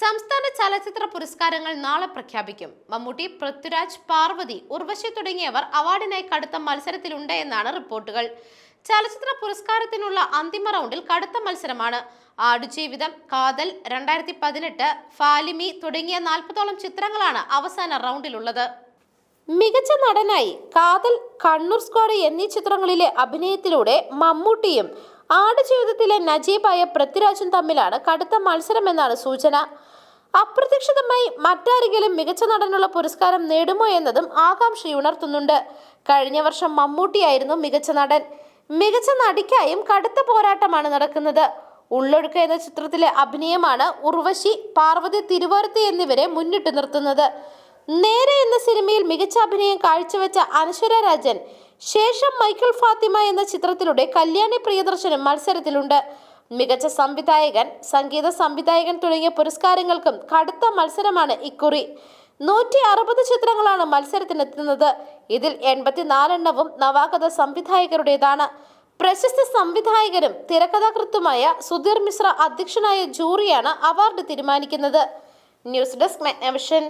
സംസ്ഥാന ചലച്ചിത്ര പുരസ്കാരങ്ങൾ നാളെ പ്രഖ്യാപിക്കും. മമ്മൂട്ടി പൃഥ്വിരാജ് പാർവതി ഉർവശി തുടങ്ങിയവർ അവാർഡിനായി കടുത്ത മത്സരത്തിലുണ്ട് എന്നാണ് റിപ്പോർട്ടുകൾ. ചലച്ചിത്ര പുരസ്കാരത്തിനുള്ള അന്തിമ റൗണ്ടിൽ കടുത്ത മത്സരമാണ്. ആടുജീവിതം കാതൽ രണ്ടായിരത്തി പതിനെട്ട് ഫാലിമി തുടങ്ങിയ നാൽപ്പതോളം ചിത്രങ്ങളാണ് അവസാന റൗണ്ടിലുള്ളത്. മികച്ച നടനായി കാതൽ കണ്ണൂർ സ്ക്വാഡ് എന്നീ ചിത്രങ്ങളിലെ അഭിനയത്തിലൂടെ മമ്മൂട്ടിയും ആടുജീവിതത്തിലെ നജീബായ പൃഥ്വിരാജും തമ്മിലാണ് കടുത്ത മത്സരമെന്നാണ് സൂചന. അപ്രതീക്ഷിതമായി മറ്റാരെങ്കിലും മികച്ച നടനുള്ള പുരസ്കാരം നേടുമോ എന്നതും ആകാംക്ഷയുണർത്തുന്നുണ്ട് കഴിഞ്ഞ വർഷം മമ്മൂട്ടിയായിരുന്നു മികച്ച നടൻ. മികച്ച നടിക്കായും കടുത്ത പോരാട്ടമാണ് നടക്കുന്നത്. ഉള്ളൊഴുക്ക് എന്ന ചിത്രത്തിലെ അഭിനയമാണ് ഉർവശി പാർവതി തിരുവോരത്തി എന്നിവരെ മുന്നിട്ട് നിർത്തുന്നത്. നേരെ എന്ന സിനിമയിൽ മികച്ച അഭിനയം കാഴ്ചവെച്ച അനശ്വര രാജൻ ശേഷം മൈക്കിൾ ഫാത്തിമ എന്ന ചിത്രത്തിലൂടെ കല്യാണി പ്രിയദർശനും മത്സരത്തിലുണ്ട്. മികച്ച സംവിധായകൻ സംഗീത സംവിധായകൻ തുടങ്ങിയ പുരസ്കാരങ്ങൾക്കും കടുത്ത മത്സരമാണ് ഇക്കുറി. നൂറ്റി അറുപത് ചിത്രങ്ങളാണ് മത്സരത്തിനെത്തുന്നത്. ഇതിൽ എൺപത്തിനാലെണ്ണവും നവാഗത സംവിധായകരുടേതാണ്. പ്രശസ്ത സംവിധായകരും തിരക്കഥാകൃത്തുമായ സുധീർ മിശ്ര അധ്യക്ഷനായ ജൂറിയാണ് അവാർഡ് തീരുമാനിക്കുന്നത്. News desk മെഗ്നവിഷൻ.